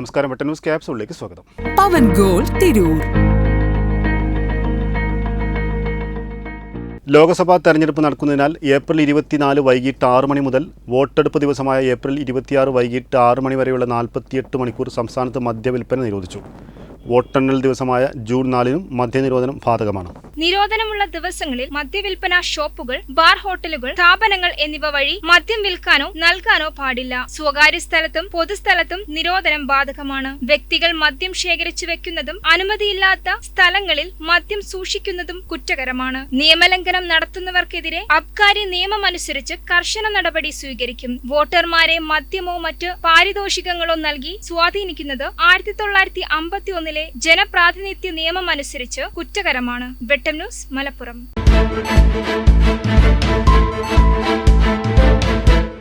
നമസ്കാരം. വെട്ട ന്യൂസ് ക്യാപ്സൂളിലേക്ക് സ്വാഗതം. പവൻ ഗോൾ തിരൂർ. ലോക്സഭാ തെരഞ്ഞെടുപ്പ് നടക്കുന്നതിനാൽ ഏപ്രിൽ ഇരുപത്തിനാല് വൈകിട്ട് ആറ് മണി മുതൽ വോട്ടെടുപ്പ് ദിവസമായ ഏപ്രിൽ ഇരുപത്തിയാറ് വൈകിട്ട് ആറ് മണി വരെയുള്ള നാൽപ്പത്തിയെട്ട് മണിക്കൂർ സംസ്ഥാനത്ത് മദ്യവിൽപ്പന നിരോധിച്ചു. വോട്ടെണ്ണൽ ദിവസമായ ജൂൺ നാലിനും മദ്യനിരോധനം ബാധകമാണ്. നിരോധനമുള്ള ദിവസങ്ങളിൽ മദ്യവിൽപ്പന ഷോപ്പുകൾ ബാർ ഹോട്ടലുകൾ സ്ഥാപനങ്ങൾ എന്നിവ വഴി മദ്യം വിൽക്കാനോ നൽകാനോ പാടില്ല. സ്വകാര്യ സ്ഥലത്തും പൊതുസ്ഥലത്തും നിരോധനം ബാധകമാണ്. വ്യക്തികൾ മദ്യം ശേഖരിച്ചു വെക്കുന്നതും അനുമതിയില്ലാത്ത സ്ഥലങ്ങളിൽ മദ്യം സൂക്ഷിക്കുന്നതും കുറ്റകരമാണ്. നിയമലംഘനം നടത്തുന്നവർക്കെതിരെ അബ്കാരി നിയമമനുസരിച്ച് കർശന നടപടി സ്വീകരിക്കും. വോട്ടർമാരെ മദ്യമോ മറ്റ് പാരിതോഷികങ്ങളോ നൽകി സ്വാധീനിക്കുന്നത് ആയിരത്തി തൊള്ളായിരത്തി അമ്പത്തി ഒന്നിലെ ജനപ്രാതിനിധ്യ നിയമമനുസരിച്ച് കുറ്റകരമാണ്. വെട്ടം ന്യൂസ് മലപ്പുറം